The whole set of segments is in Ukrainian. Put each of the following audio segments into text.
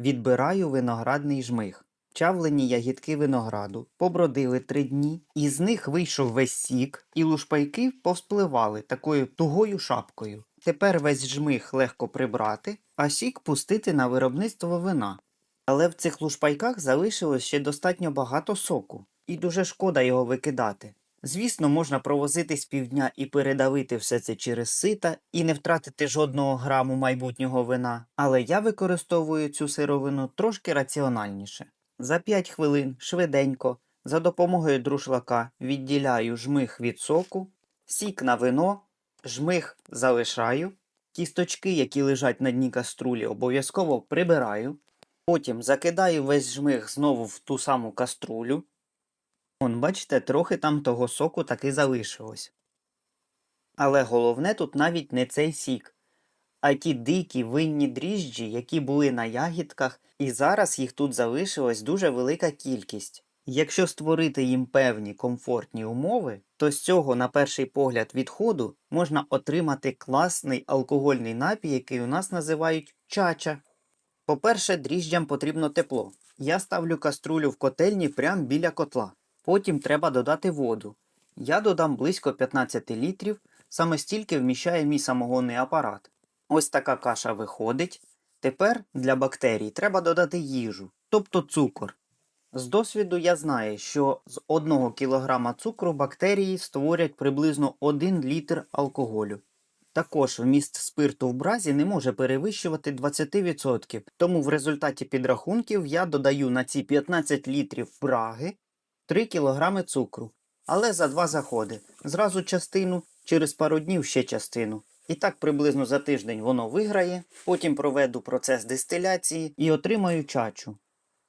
відбираю виноградний жмих. Чавлені ягідки винограду побродили три дні, і з них вийшов весь сік, і лушпайки повспливали такою тугою шапкою. Тепер весь жмих легко прибрати, а сік пустити на виробництво вина. Але в цих лушпайках залишилось ще достатньо багато соку, і дуже шкода його викидати. Звісно, можна провозитись півдня і передавити все це через сита і не втратити жодного граму майбутнього вина, але я використовую цю сировину трошки раціональніше. За 5 хвилин швиденько, за допомогою друшлака відділяю жмих від соку, сік на вино, жмих залишаю, кісточки, які лежать на дні каструлі, обов'язково прибираю. Потім закидаю весь жмих знову в ту саму каструлю. Он, бачите, трохи там того соку таки залишилось. Але головне тут навіть не цей сік, а ті дикі винні дріжджі, які були на ягідках, і зараз їх тут залишилась дуже велика кількість. Якщо створити їм певні комфортні умови, то з цього, на перший погляд, відходу можна отримати класний алкогольний напій, який у нас називають чача. По-перше, дріжджам потрібно тепло. Я ставлю каструлю в котельні прямо біля котла. Потім треба додати воду. Я додам близько 15 літрів, саме стільки вміщає мій самогонний апарат. Ось така каша виходить. Тепер для бактерій треба додати їжу, тобто цукор. З досвіду я знаю, що з 1 кг цукру бактерії створять приблизно 1 літр алкоголю. Також вміст спирту в бразі не може перевищувати 20%, тому в результаті підрахунків я додаю на ці 15 літрів браги 3 кг цукру, але за два заходи. Зразу частину, через пару днів ще частину. І так приблизно за тиждень воно виграє, потім проведу процес дистиляції і отримаю чачу.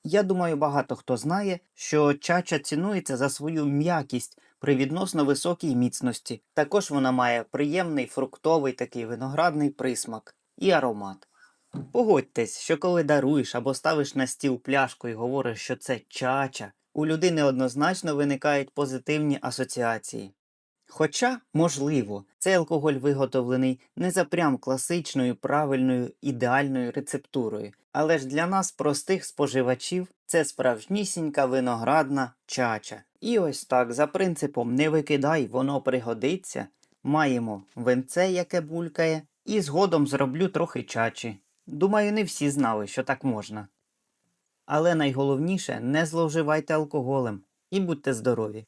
Я думаю, багато хто знає, що чача цінується за свою м'якість при відносно високій міцності. Також вона має приємний фруктовий такий виноградний присмак і аромат. Погодьтесь, що коли даруєш або ставиш на стіл пляшку і говориш, що це чача, у людини однозначно виникають позитивні асоціації. Хоча, можливо, цей алкоголь виготовлений не за прям класичною, правильною, ідеальною рецептурою, але ж для нас, простих споживачів, це справжнісінька виноградна чача. І ось так, за принципом не викидай, воно пригодиться, маємо венце, яке булькає, і згодом зроблю трохи чачі. Думаю, не всі знали, що так можна. Але найголовніше не зловживайте алкоголем і будьте здорові.